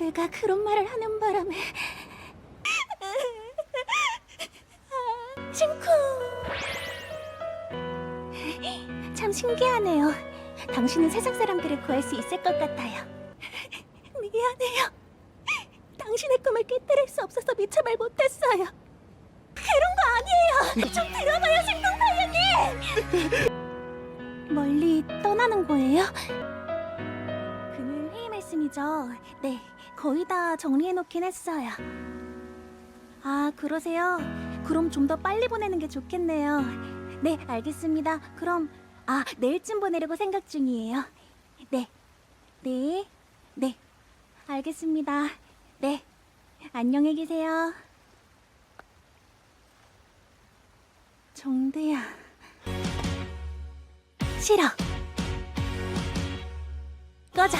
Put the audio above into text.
내가 그런 말을 하는 바람에 아, 신쿠 참 신기하네요. 당신은 세상 사람들을 구할 수 있을 것 같아요. 미안해요. 당신의 꿈을 깨뜨릴 수 없어서 미처 말 못했어요. 그런 거 아니에요. 좀 들어봐요, 신동파연님. 멀리 떠나는 거예요? 금요일 회의 말씀이죠. 네, 거의 다 정리해놓긴 했어요. 아, 그러세요? 그럼 좀 더 빨리 보내는 게 좋겠네요. 네, 알겠습니다. 그럼 아, 내일쯤 보내려고 생각 중이에요. 네, 네, 네, 알겠습니다. 네, 안녕히 계세요. 정대야. 싫어. 꺼져.